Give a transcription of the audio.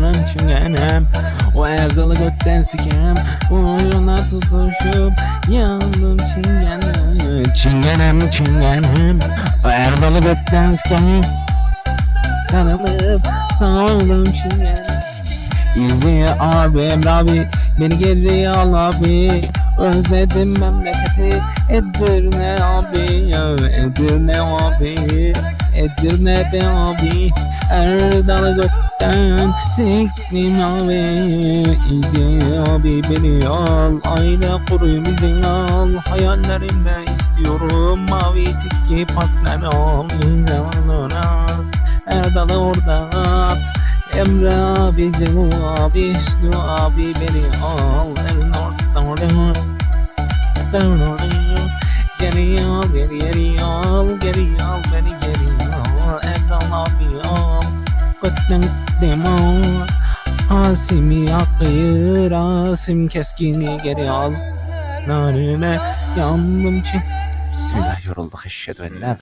karan çingenem O evdalı götten sikem. Uyuna tutuşup. Yandım çingenem Çingenem çingenem. O evdalı götten sikem. Sarılıp sağladım çingenem. İzi abim Rabi Beni geri al abi Özledim memleketi. Edirne abi Edirne abi Edirne be abi. Erdal gökten Siktim abi. İzi abi beni al Aile kurayım izin al. Hayallerimde istiyorum Mavi tiki partner ol. İnsanlara Erdal'ı orada at Emre abi, Zemu abi, Hüsnü abi beni al Geri al, geri al, geri al, beni geri al. Erdal abi al, götten gittim al. Hasim'i akıyır, Hasim keskini geri al. Narine yandım çek. Bismillah yorulduk eşhedü en la